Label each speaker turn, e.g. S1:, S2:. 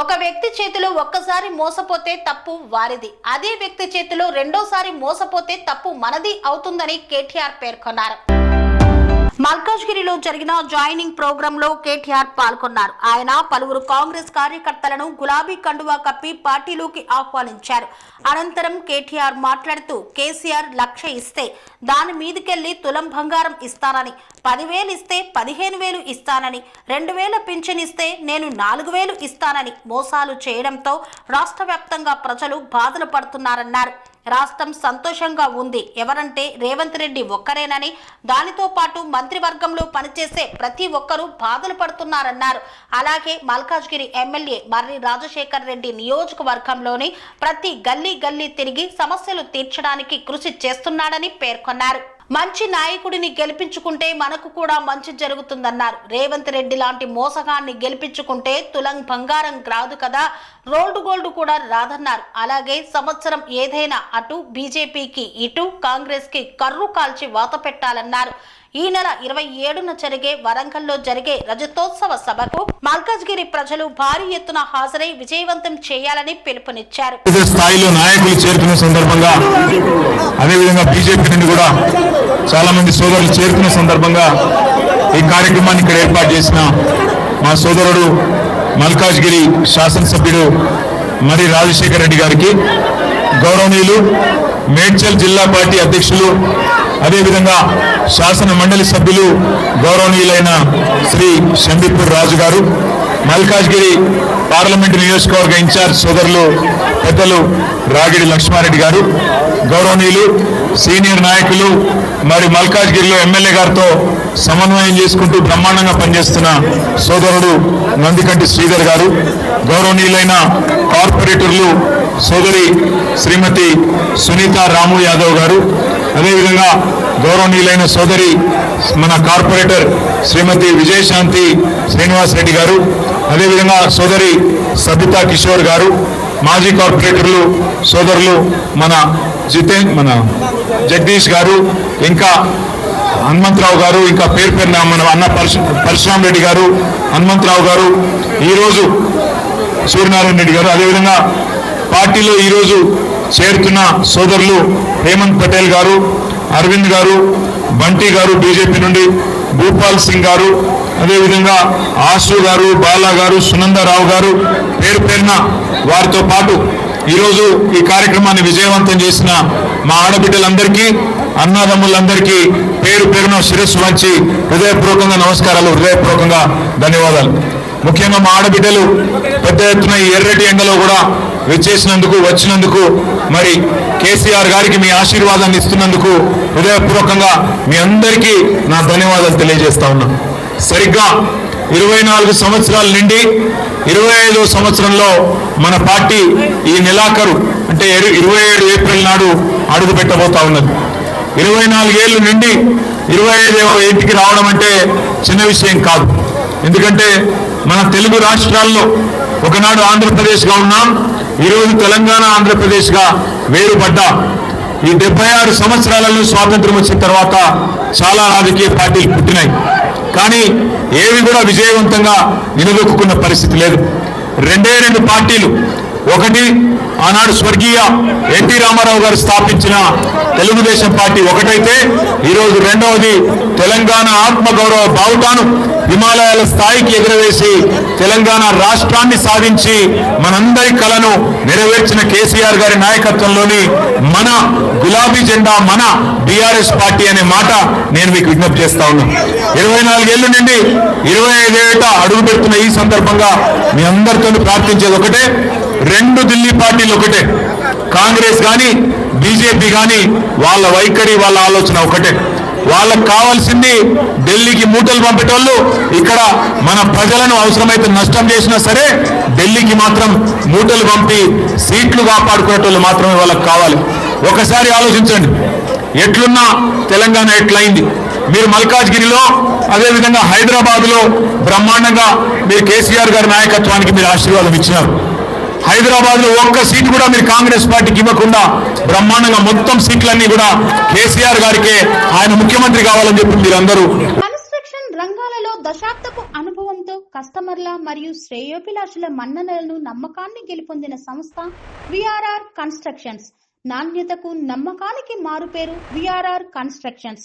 S1: ఒక వ్యక్తి చేతిలో ఒక్కసారి మోసపోతే తప్పు వారిది. అదే వ్యక్తి చేతిలో రెండోసారి మోసపోతే తప్పు మనది అవుతుందని కేటీఆర్ పేర్కొన్నారు. మల్కాజ్గిరిలో జరిగిన జాయినింగ్ ప్రోగ్రామ్లో కేటీఆర్ పాల్గొన్నారు. ఆయన పలువురు కాంగ్రెస్ కార్యకర్తలను గులాబీ కండువా కప్పి పార్టీలోకి ఆహ్వానించారు. అనంతరం కేటీఆర్ మాట్లాడుతూ కేసీఆర్ లక్ష ఇస్తే దాని మీదకెళ్ళి తులం బంగారం ఇస్తానని పదివేలు ఇస్తే పదిహేను వేలు ఇస్తానని రెండు వేల పింఛన్ ఇస్తే నేను నాలుగు వేలు ఇస్తానని మోసాలు చేయడంతో రాష్ట్ర వ్యాప్తంగా ప్రజలు బాధలు పడుతున్నారన్నారు. రాష్ట్రం సంతోషంగా ఉంది. ఎవరంటే రేవంత్ రెడ్డి ఒక్కరేనని దానితో పాటు మంత్రివర్గంలో పనిచేసే ప్రతి ఒక్కరూ బాధలు పడుతున్నారన్నారు. అలాగే మల్కాజ్గిరి ఎమ్మెల్యే మర్రి రాజశేఖర్ రెడ్డి నియోజకవర్గంలోని ప్రతి గల్లీ గల్లీ తిరిగి సమస్యలు తీర్చడానికి కృషి చేస్తున్నాడని పేర్కొన్నారు. మంచి నాయకుడిని గెలిపించుకుంటే మనకు కూడా మంచి జరుగుతుందన్నారు. రేవంత్ రెడ్డి లాంటి మోసగాన్ని గెలిపించుకుంటే తులం బంగారం రాదు కదా. రోల్డ్ గోల్డ్ కూడా రాదన్నారు. అలాగే సంవత్సరం ఏదైనా అటు బీజేపీకి ఇటు కాంగ్రెస్కి కర్రు కాల్చి వాత పెట్టాలన్నారు. ఈ నెల ఇరవై ఏడున జరిగే వరంగల్లో జరిగే రజతోత్సవ సభకు మల్కాజ్గిరి ప్రజలు భారీ ఎత్తున హాజరై విజయవంతం చేయాలని పిలుపునిచ్చారు.
S2: స్థాయిలో నాయకులు చేరుకునే సందర్భంగా అదేవిధంగా బీజేపీ నుండి కూడా చాలా మంది సోదరులు చేరుకునే సందర్భంగా ఈ కార్యక్రమాన్ని ఇక్కడ ఏర్పాటు చేసిన మా సోదరుడు మల్కాజ్గిరి శాసనసభ్యుడు మరి రాజశేఖర రెడ్డి గారికి గౌరవనీయులు మేడ్చల్ జిల్లా పార్టీ అధ్యక్షులు అదేవిధంగా శాసన మండలి సభ్యులు గౌరవనీయులైన శ్రీ షంబీపూర్ రాజు గారు మల్కాజ్గిరి పార్లమెంటు నియోజకవర్గ ఇన్ఛార్జ్ సోదరులు పెద్దలు రాగిడి లక్ష్మారెడ్డి గారు గౌరవనీయులు సీనియర్ నాయకులు మరి మల్కాజ్గిరిలో ఎమ్మెల్యే గారితో సమన్వయం చేసుకుంటూ బ్రహ్మాండంగా పనిచేస్తున్న సోదరుడు నందికంటి శ్రీధర్ గారు గౌరవనీయులైన కార్పొరేటర్లు సోదరి శ్రీమతి సునీత రాము యాదవ్ గారు అదేవిధంగా గౌరవనీయులైన సోదరి మన కార్పొరేటర్ శ్రీమతి విజయశాంతి శ్రీనివాస్ రెడ్డి గారు అదేవిధంగా సోదరి సబితా కిషోర్ గారు మాజీ కార్పొరేటర్లు సోదరులు మన జితేన్ మన జగదీష్ గారు ఇంకా హనుమంతరావు గారు ఇంకా పేరు పేరున మన అన్న పరశు పరశురామ్ రెడ్డి గారు హనుమంతరావు గారు ఈరోజు సూర్యనారాయణ రెడ్డి గారు అదేవిధంగా పార్టీలో ఈరోజు చేరుతున్న సోదరులు హేమంత్ పటేల్ గారు అరవింద్ గారు బంటి గారు బీజేపీ నుండి భూపాల్ సింగ్ గారు అదేవిధంగా ఆసు గారు బాలా గారు సునందరావు గారు పేరు పేరున వారితో పాటు ఈరోజు ఈ కార్యక్రమాన్ని విజయవంతం చేసిన మా ఆడబిడ్డలందరికీ అన్నదమ్ములందరికీ పేరు పేరున శిరస్సు వంచి హృదయపూర్వకంగా నమస్కారాలు హృదయపూర్వకంగా ధన్యవాదాలు. ముఖ్యంగా మా ఆడబిడ్డలు పెద్ద ఎత్తున ఈ ఎర్రటి ఎండలో కూడా వచ్చేసినందుకు వచ్చినందుకు మరి కేసీఆర్ గారికి మీ ఆశీర్వాదాన్ని ఇస్తున్నందుకు హృదయపూర్వకంగా మీ అందరికీ నా ధన్యవాదాలు తెలియజేస్తా ఉన్నా. సరిగ్గా ఇరవై నాలుగు సంవత్సరాల నుండి ఇరవై ఐదో సంవత్సరంలో మన పార్టీ ఈ నెలాఖరు అంటే ఇరవై ఏడు ఏప్రిల్ నాడు అడుగు పెట్టబోతా ఉన్నది. ఇరవై నాలుగేళ్ళు నుండి ఇరవై ఐదవ ఇంటికి రావడం అంటే చిన్న విషయం కాదు. ఎందుకంటే మన తెలుగు రాష్ట్రాల్లో ఒకనాడు ఆంధ్రప్రదేశ్గా ఉన్నాం ఈరోజు తెలంగాణ ఆంధ్రప్రదేశ్గా వేరుపడ్డ ఈ డెబ్బై ఆరు సంవత్సరాలలో స్వాతంత్రం వచ్చిన తర్వాత చాలా రాజకీయ పార్టీలు పుట్టినాయి. కానీ ఏవి కూడా విజయవంతంగా నిలదొక్కున్న పరిస్థితి లేదు. రెండే రెండు పార్టీలు ఒకటి ఆనాడు స్వర్గీయ ఎన్టీ రామారావు గారు స్థాపించిన తెలుగుదేశం పార్టీ ఒకటైతే ఈరోజు రెండవది తెలంగాణ ఆత్మగౌరవ బావుటాను. హిమాలయాల స్థాయికి ఎగురవేసి తెలంగాణ రాష్ట్రాన్ని సాధించి మనందరి కలను నెరవేర్చిన కేసీఆర్ గారి నాయకత్వంలోని మన గులాబీ జెండా మన బీఆర్ఎస్ పార్టీ అనే మాట నేను మీకు విజ్ఞప్తి చేస్తా ఉన్నాను ఇరవై నాలుగేళ్ళ నుండి ఇరవై ఐదేట అడుగు పెడుతున్న ఈ సందర్భంగా మీ అందరితో ప్రార్థించేది ఒకటే రెండు ఢిల్లీ పార్టీలు ఒకటే. కాంగ్రెస్ కానీ బీజేపీ కానీ వాళ్ళ వైఖరి వాళ్ళ ఆలోచన ఒకటే. వాళ్ళకు కావాల్సింది ఢిల్లీకి మూటలు పంపేటోళ్ళు ఇక్కడ మన ప్రజలను అవసరమైతే నష్టం చేసినా సరే ఢిల్లీకి మాత్రం మూటలు పంపి సీట్లు కాపాడుకునేటోళ్ళు మాత్రమే వాళ్ళకి కావాలి. ఒకసారి ఆలోచించండి. ఎట్లున్నా తెలంగాణ ఎట్లయింది? మీరు మల్కాజ్గిరిలో అదేవిధంగా హైదరాబాద్లో బ్రహ్మాండంగా మీరు కేసీఆర్ గారి నాయకత్వానికి మీరు ఆశీర్వాదం ఇచ్చినారు. హైదరాబాద్లో ఒక్క సీట్ కూడా మీరు కాంగ్రెస్ పార్టీకి ఇవ్వకుండా బ్రహ్మాండంగా మొత్తం సీట్లన్నీ కూడా కేసీఆర్ గారికే ఆయన ముఖ్యమంత్రి కావాలని చెప్పి మీరందరూ
S1: కన్స్ట్రక్షన్ రంగాలలో దశాబ్దపు అనుభవంతో కస్టమర్ల మరియు శ్రేయోభిలాషుల మన్ననలను నమ్మకాన్ని గెలుపొందిన సంస్థ విఆర్ఆర్ కన్స్ట్రక్షన్స్. నాణ్యతకు నమ్మకానికి మారుపేరు VRR constructions.